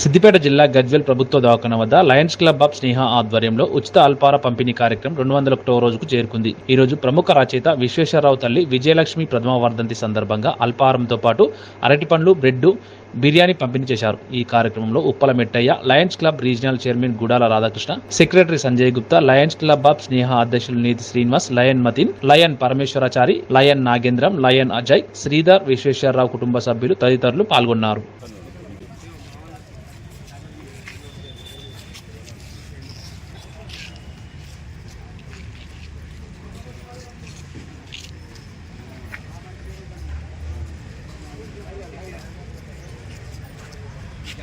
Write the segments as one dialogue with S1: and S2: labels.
S1: సిద్దిపేట జిల్లా గజ్వెల్ ప్రభుత్వ దవాఖాన వద్ద లయన్స్ క్లబ్ ఆఫ్ స్నేహ ఆధ్వర్యంలో ఉచిత అల్పార పంపిణీ కార్యక్రమం రెండు వందల ఒకటో రోజుకు చేరుకుంది. ఈ రోజు ప్రముఖ రచయిత విశ్వేశ్వరరావు తల్లి విజయలక్ష్మి ప్రథమ వర్ధంతి సందర్భంగా అల్పారంతో పాటు అరటి పండ్లు బ్రెడ్ బిర్యానీ పంపిణీ చేశారు. ఈ కార్యక్రమంలో Uppala Mettaiah lions club regional chairman Gudala Radhakrishna secretary Sanjay Gupta lions club of Sneha అధ్యక్షులు Neethi Srinivas lion Matin lion Parameshwarachari lion Nagendram lion Ajay Sridhar Visweswararao కుటుంబ సభ్యులు తదితరులు పాల్గొన్నారు.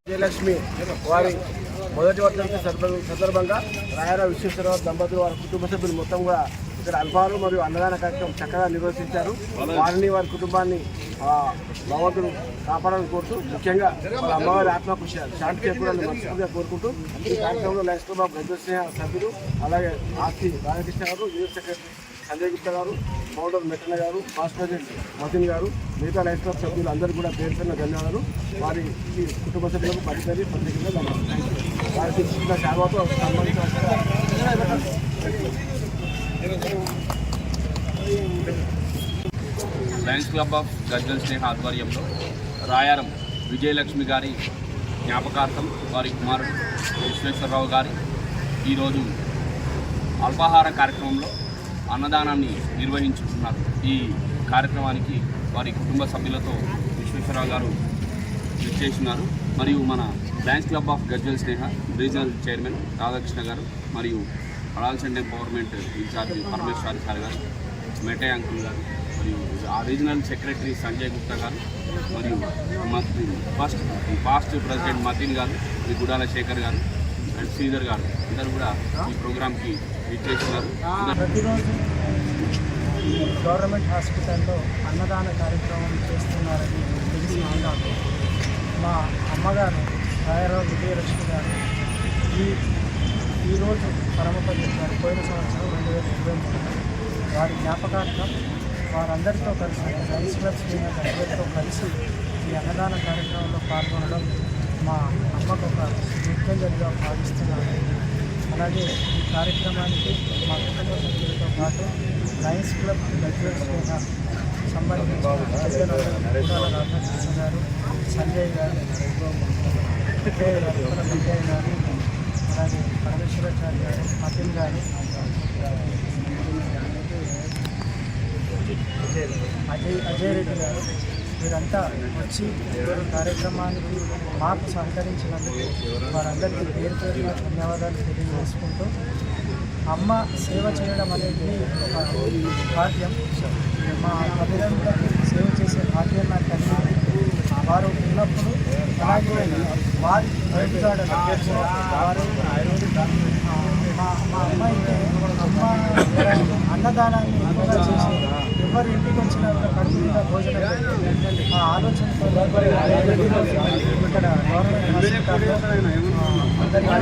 S2: విజయలక్ష్మి వారి మొదటి వర్ధంతి సందర్భంగా రాయన విశ్వేశ్వరరావు దంపతులు వారి కుటుంబ సభ్యులు మొత్తం కూడా ఇక్కడ అల్పాలు మరియు అన్నదాన కార్యక్రమం చక్కగా నిర్వహించారు. వారిని వారి కుటుంబాన్ని భగవంతుడు కాపాడాలని కోరుతూ ముఖ్యంగా అమ్మవారి ఆత్మకు శాంతి చేకూడాలని మనస్ఫూర్తిగా కోరుకుంటూ ఈ కార్యక్రమంలో లక్ష్మీబాబు క్లబ్ ఆఫ్ సభ్యులు అలాగే ఆర్తి రాధాకృష్ణ గారు యూత్ సెక్రటరీ సంజయ్ గుప్తా గారు ఫౌండర్ మెట్టన్న గారు పాస్ట్ ప్రెసిడెంట్ మతిన్ గారు మిగతా లైఫ్ క్లబ్ సభ్యులు అందరూ కూడా పేరు పేరున ధన్యవాదాలు. వారి ఈ కుటుంబ సభ్యులకు పరిచయం ప్రత్యేకంగా ధన్యవాదాలు. వారికి ఇచ్చిన సేవతో
S3: lions club of Gajwel Sneha ఆధ్వర్యంలో రాయారం విజయలక్ష్మి గారి జ్ఞాపకార్థం వారి కుమారుడు విశ్వేశ్వరరావు గారి ఈరోజు అల్పాహార కార్యక్రమంలో అన్నదానాన్ని నిర్వహించుకున్నారు. ఈ కార్యక్రమానికి వారి కుటుంబ సభ్యులతో విశ్వేశ్వరరావు గారు చేస్తున్నారు మరియు మన lions club of Gajwel Sneha regional chairman Radhakrishna గారు మరియు పడాల్సండ్ ఎంపవర్మెంట్ ఇన్ఛార్జ్ పరమేశ్వరి సార్ గారు మెటే అంకుల్ గారు మరియు ఆ రీజనల్ సెక్రటరీ సంజయ్ గుప్తా గారు మరియు మత్- ఫస్ట్ పాస్ట్ ప్రెసిడెంట్ మతిన్ గారు గుడాల శేఖర్ గారు అండ్ శ్రీధర్ గారు. అందరూ కూడా ఈ ప్రోగ్రామ్కి
S4: ప్రతిరోజు గవర్నమెంట్ హాస్పిటల్లో అన్నదాన కార్యక్రమం చేస్తున్నారని తెలిసి నాకు మా అమ్మగారు రాయరావు విజయలక్ష్మి గారు ఈ ఈరోజు పరమపల్లి గారు పోయిన సంవత్సరం రెండు వేల ఇరవై మూడులో వారి జ్ఞాపకార్థం వారందరితో కలిసి రైస్ క్లబ్ అందరితో కలిసి ఈ అన్నదాన కార్యక్రమంలో పాల్గొనడం మా అమ్మకు ఒక దిగ్గజంగా భావిస్తున్నాను. అలాగే ఈ కార్యక్రమానికి మా కుటుంబ సభ్యులతో పాటు లయన్స్ క్లబ్ గజ్వల్ స్నేహ సంబంధించిన రాధాకృష్ణ గారు సంజయ్ గారు విజయ్ గారు విజయ్ గారు అలాగే పరమేశ్వరాచార్య గారు మతిన్ గారు అజయ్ అజయ్ రెడ్డి గారు వీరంతా వచ్చి కార్యక్రమానికి మాకు సహకరించినందుకు వారందరికీ పేరు పేరున ధన్యవాదాలు తెలియజేసుకుంటూ అమ్మ సేవ చేయడం అనేది ఒక భాగ్యం. మా తల్లిదండ్రులకు సేవ చేసే భాగ్యం నాకు కలిగింది. వారు ఉన్నప్పుడు అలాగే వారి బయటగాడ వారు ఆ, మా మా అమ్మాయికి అమ్మ అన్నదానాన్ని ఎక్కువగా చేసి ఎవరు ఇంటికి వచ్చిన కడుపుగా భోజనం ఆ ఆలోచనతో ఇక్కడ గవర్నమెంట్ హాస్పిటల్లో